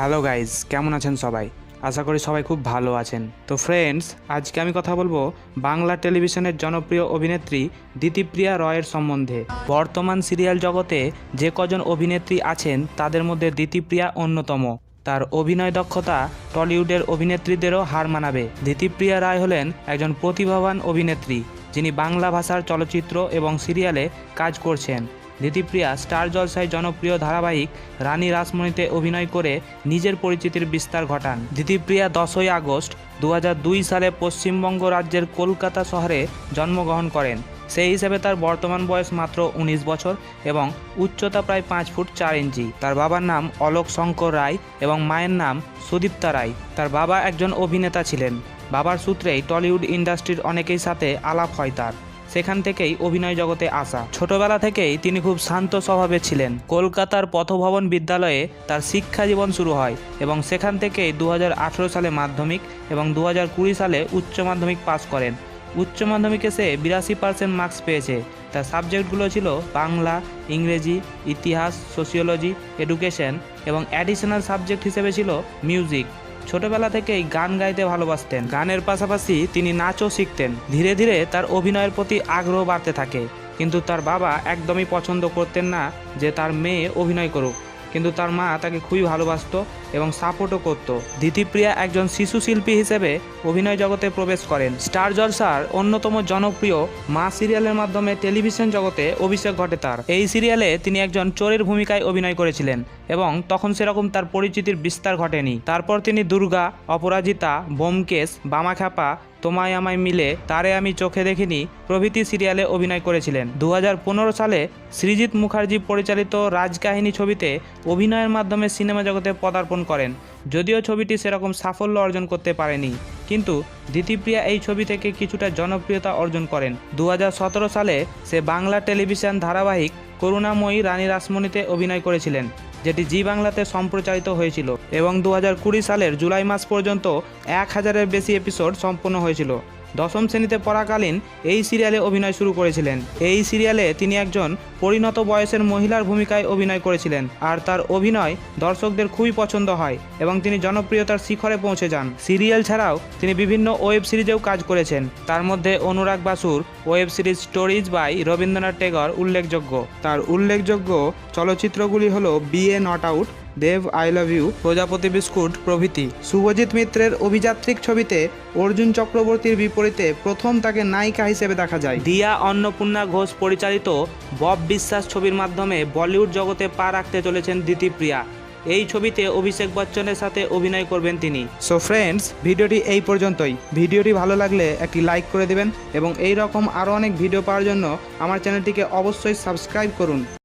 Hello guys কেমন আছেন সবাই? আশা করি সবাই খুব ভালো আছেন। তো ফ্রেন্ডস আজকে আমি কথা বলব বাংলা টেলিভিশনের জনপ্রিয় অভিনেত্রী দিতিপ্রিয়া রয়ের সম্বন্ধে। বর্তমান সিরিয়াল জগতে যে কজন অভিনেত্রী আছেন, তাদের মধ্যে দিতিপ্রিয়া অন্যতম। তার অভিনয় দক্ষতা টলিউডের অভিনেত্রীদেরও হার মানাবে। দিতিপ্রিয়া রায় হলেন একজন প্রতিভাবান অভিনেত্রী, যিনি বাংলা ভাষার চলচ্চিত্র এবং সিরিয়ালে কাজ করছেন। দিতিপ্রিয়া স্টার জলসায় জনপ্রিয় ধারাবাহিক রানী রাসমণিতে অভিনয় করে নিজের পরিচিতির বিস্তার ঘটান। দিতিপ্রিয়া দশই আগস্ট দু হাজার দুই সালে পশ্চিমবঙ্গ রাজ্যের কলকাতা শহরে জন্মগ্রহণ করেন। সেই হিসেবে তার বর্তমান বয়স মাত্র উনিশ বছর এবং উচ্চতা প্রায় পাঁচ ফুট চার ইঞ্চি। তার বাবার নাম অলোক শঙ্কর রায় এবং মায়ের নাম সুদীপ্তা রায়। তার বাবা একজন অভিনেতা ছিলেন। বাবার সূত্রেই টলিউড ইন্ডাস্ট্রির অনেকেই সাথে আলাপ হয় তার। সেখান থেকেই অভিনয় জগতে আসা। ছোটবেলা থেকেই তিনি খুব শান্ত স্বভাবের ছিলেন। কলকাতার পথভবন বিদ্যালয়ে তার শিক্ষা জীবন শুরু হয় এবং সেখান থেকেই দু হাজার আঠেরো সালে মাধ্যমিক এবং দু হাজার কুড়ি সালে উচ্চ মাধ্যমিক পাশ করেন। উচ্চ মাধ্যমিকে সে বিরাশি পার্সেন্ট মার্কস পেয়েছে। তার সাবজেক্টগুলো ছিল বাংলা, ইংরেজি, ইতিহাস সোশিওলজি এডুকেশন এবং অ্যাডিশনাল সাবজেক্ট হিসেবে ছিল মিউজিক ছোটবেলা থেকেই গান গাইতে ভালোবাসতেন। গানের পাশাপাশি তিনি নাচও শিখতেন। ধীরে ধীরে তার অভিনয়ের প্রতি আগ্রহ বাড়তে থাকে। কিন্তু তার বাবা একদমই পছন্দ করতেন না যে তার মেয়ে অভিনয় করুক। কিন্তু তার মা তাকে খুবই ভালোবাসতো এবং সাপোর্টও করত। দিতিপ্রিয়া একজন শিশু শিল্পী হিসেবে অভিনয় জগতে প্রবেশ করেন। স্টার জলসার অন্যতম জনপ্রিয় মা সিরিয়ালের মাধ্যমে টেলিভিশন জগতে অভিষেক ঘটে তার। এই সিরিয়ালে তিনি একজন চোরের ভূমিকায় অভিনয় করেছিলেন এবং তখন সেরকম তার পরিচিতির বিস্তার ঘটেনি। তারপর তিনি দুর্গা, অপরাজিতা বোমকেশ বামাখ্যাপা তোমায় আমায় মিলে তারে আমি চোখে দেখিনি, প্রভৃতি সিরিয়ালে অভিনয় করেছিলেন। দু হাজার পনেরো সালে সৃজিৎ মুখার্জি পরিচালিত রাজকাহিনী ছবিতে অভিনয়ের মাধ্যমে সিনেমা জগতে পদার্পণ করেন, যদিও ছবিটি সেরকম সাফল্য অর্জন করতে পারেনি। কিন্তু দিতিপ্রিয়া এই ছবি থেকে কিছুটা জনপ্রিয়তা অর্জন করেন। দু হাজার সতেরো সালে সে বাংলা টেলিভিশন ধারাবাহিক করুণাময়ী রানী রাসমণিতে অভিনয় করেছিলেন। যেটি জি বাংলাতে সম্প্রচারিত হয়েছিল এবং দু হাজার কুড়ি সালের জুলাই মাস পর্যন্ত এক হাজারের বেশি এপিসোড সম্পন্ন হয়েছিল। দশম শ্রেণীতে পড়াকালীন এই সিরিয়ালে অভিনয় শুরু করেছিলেন। এই সিরিয়ালে তিনি একজন পরিণত বয়সের মহিলার ভূমিকায় অভিনয় করেছিলেন আর তার অভিনয় দর্শকদের খুবই পছন্দ হয় এবং তিনি জনপ্রিয়তার শিখরে পৌঁছে যান। সিরিয়াল ছাড়াও তিনি বিভিন্ন ওয়েব সিরিজেও কাজ করেছেন। তার মধ্যে অনুরাগ বাসুর web series stories by Rabindranath Tagore উল্লেখযোগ্য। তার উল্লেখযোগ্য চলচ্চিত্রগুলি হলো Biye not out Dev I love you Projapoti Biskut, প্রভৃতি। শুভজিৎ মিত্রের অভিযাত্রিক ছবিতে অর্জুন চক্রবর্তীর বিপরীতে প্রথম তাকে নায়িকা হিসেবে দেখা যায়। দিয়া অন্নপূর্ণা ঘোষ পরিচালিত বব বিশ্বাস ছবির মাধ্যমে বলিউড জগতে পা রাখতে চলেছেন দিতিপ্রিয়া। এই ছবিতে অভিষেক বচ্চনের সাথে অভিনয় করবেন তিনি। সো ফ্রেন্ডস ভিডিওটি এই পর্যন্তই। ভিডিওটি ভালো লাগলে একটি লাইক করে দেবেন এবং এই রকম আরও অনেক ভিডিও পাওয়ার জন্য আমার চ্যানেলটিকে অবশ্যই সাবস্ক্রাইব করুন।